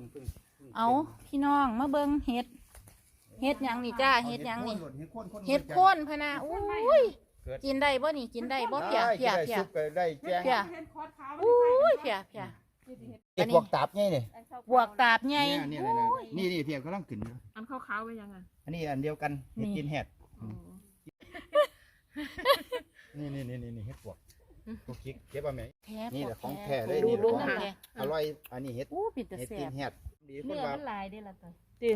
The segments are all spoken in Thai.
งเพิ่งพิ่งเอาพี่น้องมาเบิ่งเฮ็ดเฮ็ดหยังนี่จ้าอาเฮ็ดหยังนี่เฮ็ดโค่นโค่นเฮ็ดโคนพะนะอุ้ยกินได้บ่นี่กินได้บ่เพียได้เพียได้เพียซุปก็ได้แจ้งเพีย เห็นคอร์สขาวอุ้ยเพียเพีย เฮ็ดพวกตับไงนี่บวกตาบใหญ่เนี่ยเนี่ยเนี่ยนี่นี่เพียงกำลังขึ้นอยู่อันขาวๆไปยังไงอันนี้อันเดียวกันเฮ็ดนี่กินแฮดนี่นี่นี่นี่นี่เฮ็ดพวก พวกคิกเก็บเอาไหม แท้นี่แหละของแท้ท้เลยดูนี่ดูของของแท้อร่อยอันนี้เฮ็ดอู้ปิดแต่เฮ็ดแซ่กินบแฮดดีคเนื้นอว่ามันหลายเด้อล่ะตัวดิ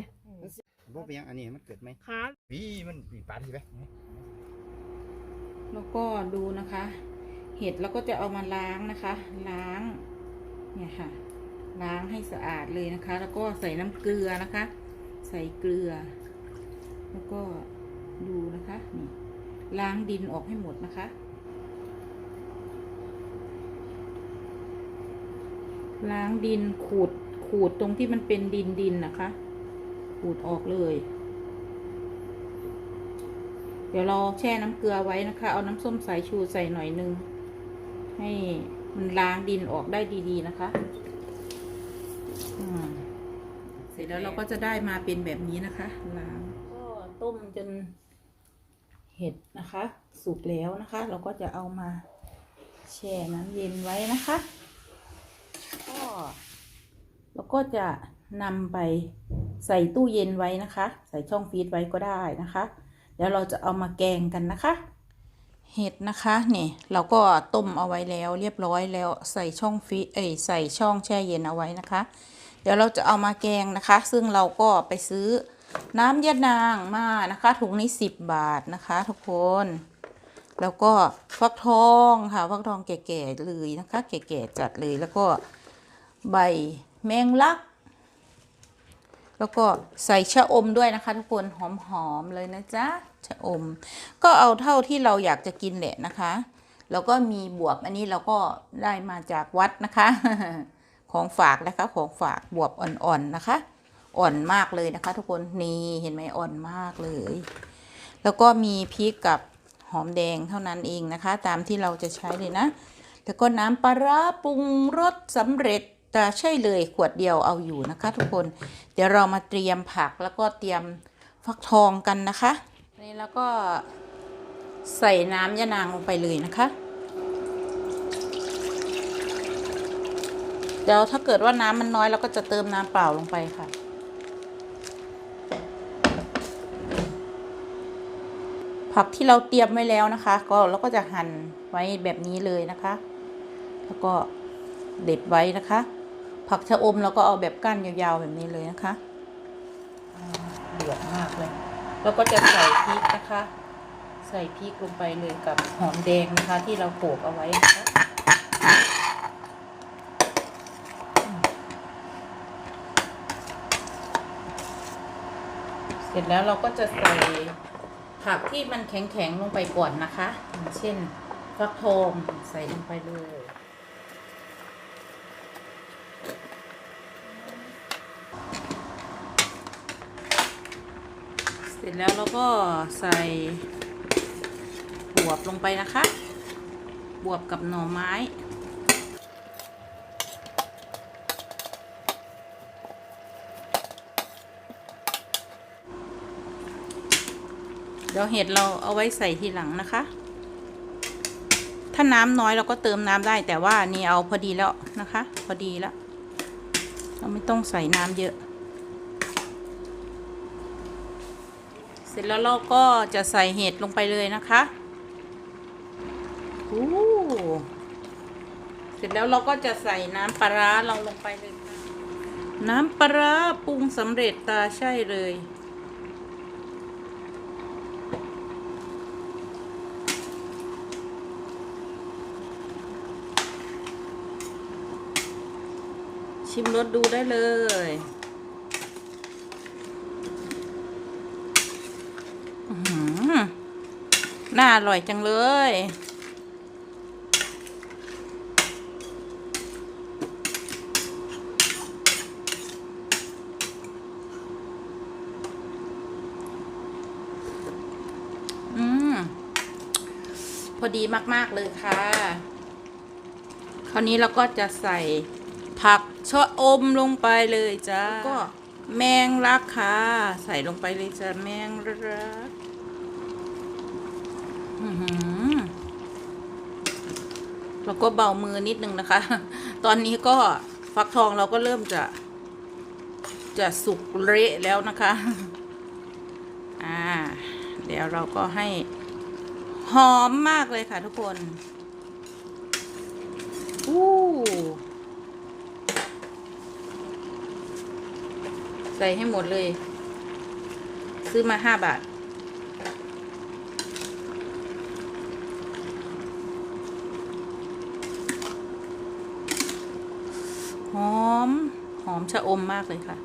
บ่เป็นหยังอันนี้มันเกิดไหมขาวีมันมีปลาที่ไหมแล้วก็ดูนะคะ เห็ดเราก็จะเอามาล้างนะคะ ล้าง เนี่ยค่ะ ล้างให้สะอาดเลยนะคะ แล้วก็ใส่น้ำเกลือนะคะ ใส่เกลือ แล้วก็ดูนะคะนี่ล้างดินออกให้หมดนะคะ ล้างดินขูดขูดตรงที่มันเป็นดินดินนะคะ ขูดออกเลย เดี๋ยวเราแช่น้ำเกลือไว้นะคะ เอาน้ำส้มสายชูใส่หน่อยนึง ให้มันล้างดินออกได้ดีๆนะคะเสร็จแล้วเราก็จะได้มาเป็นแบบนี้นะคะล้างก็ต้มจนเห็ดนะคะ สุกแล้วนะคะ เราก็จะเอามาแช่น้ำเย็นไว้นะคะ เราก็จะนำไปใส่ตู้เย็นไว้นะคะ ใส่ช่องฟรีซไว้ก็ได้นะคะ เดี๋ยวเราจะเอามาแกงกันนะคะ เห็ดนะคะนี่เราก็ต้มเอาไว้แล้วเรียบร้อยแล้วใส่ช่องฟีเอ้ยใส่ช่องแช่เย็นเอาไว้นะคะ เดี๋ยวเราจะเอามาแกงนะคะ ซึ่งเราก็ไปซื้อน้ำยะนางมานะคะ ถุงนี้สิบบาทนะคะ ทุกคน แล้วก็ฟักทองค่ะฟักทองแก่ๆเลยนะคะ แก่ๆจัดเลยแล้วก็ใบ แมงลัก แล้วก็ใส่ชะอมด้วยนะคะ ทุกคนหอมๆเลยนะจ๊ะชะอม ก็เอาเท่าที่เราอยากจะกินแหละนะคะ แล้วก็มีบวบอันนี้เราก็ได้มาจากวัดนะคะ ของฝากนะคะของฝากบวบอ่อนๆนะคะ อ่อนมากเลยนะคะ ทุกคนนี่เห็นไหมอ่อนมากเลย แล้วก็มีพริกกับหอมแดงเท่านั้นเองนะคะ ตามที่เราจะใช้เลยนะแล้วก็น้ำปลาร้าปรุงรสสำเร็จ แต่ใช่เลยขวดเดียวเอาอยู่นะคะ ทุกคน เดี๋ยวเรามาเตรียมผักแล้วก็เตรียมฟักทองกันนะคะนี่แล้วก็ใส่น้ำยะนางลงไปเลยนะคะเดี๋ยวถ้าเกิดว่าน้ำมันน้อยเราก็จะเติมน้ำเปล่าลงไปค่ะ ผักที่เราเตรียมไว้แล้วนะคะ ก็เราก็จะหั่นไว้แบบนี้เลยนะคะ แล้วก็เด็ดไว้นะคะ ผักชะอมเราก็เอาแบบก้านยาวๆแบบนี้เลยนะคะอ่าเดือดมากเลย แล้วก็จะใส่พริกนะคะ ใส่พริกลงไปเลยกับหอมแดงนะคะ ที่เราโขลกเอาไว้นะคะเสร็จแล้วเราก็จะใส่ผักที่มันแข็งๆลงไปก่อนนะคะอย่างเช่นฟักทองใส่ลงไปเลย เสร็ จแล้วเราก็ใส่บวบลงไปนะคะ บวบกับหน่อไม้ เดี๋ยวเห็ดเราเอาไว้ใส่ทีหลังนะคะ ถ้าน้ำน้อยเราก็เติมน้ำได้แต่ว่านี่เอาพอดีแล้วนะคะ พอดีแล้ว เราไม่ต้องใส่น้ำเยอะ สร็จแล้วเราก็จะใส่เห็ดลงไปเลยนะคะอู้เสร็จแล้วเราก็จะใส่น้ำปลาร้าเราลงไปเลยค่ะ น้ำปลาร้าปรุงสำเร็จตาใช่เลย ชิมรสดูได้เลย อื้อหือ น่าอร่อยจังเลย อืม พอดีมากๆเลยค่ะ คราวนี้เราก็จะใส่ผักชะอมลงไปเลยจ้าก็แมงลักค่ะ ใส่ลงไปเลยจ้าแมงลัก แล้วก็เบามือนิดนึงนะคะ ตอนนี้ก็ฟักทองเราก็เริ่มจะ จะสุกเละแล้วนะคะ อ่า เดี๋ยวเราก็ให้หอมมากเลยค่ะทุกคนอู้ใส่ให้หมดเลย ซื้อมาห้าบาท หอม หอมชะอมมากเลยค่ะ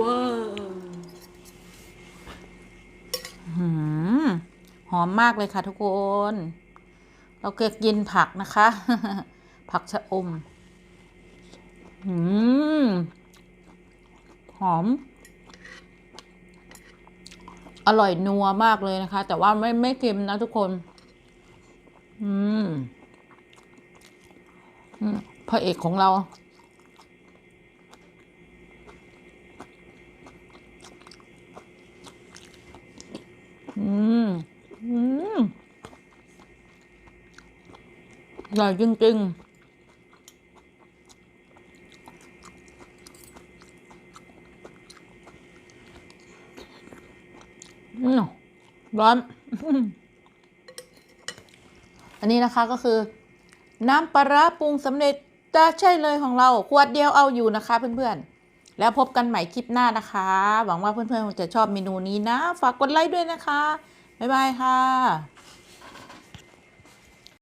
ว้าวหืม หอมมากเลยค่ะทุกคน เราเกิดกินผักนะคะ ผักชะอมหืมหอม อร่อยนัวมากเลยนะคะ แต่ว่าไม่ไม่เค็มนะทุกคน อืมอืมพระเอกของเราอืม อืมอร่อยจริงๆร้อน อันนี้นะคะก็คือ น้ำปลาร้าปรุงสำเร็จจะใช่เลยของเรา ขวดเดียวเอาอยู่นะคะเพื่อนๆ แล้วพบกันใหม่คลิปหน้านะคะ หวังว่าเพื่อนๆ จะชอบเมนูนี้นะ ฝากกดไลค์ด้วยนะคะ บ๊ายบายค่ะ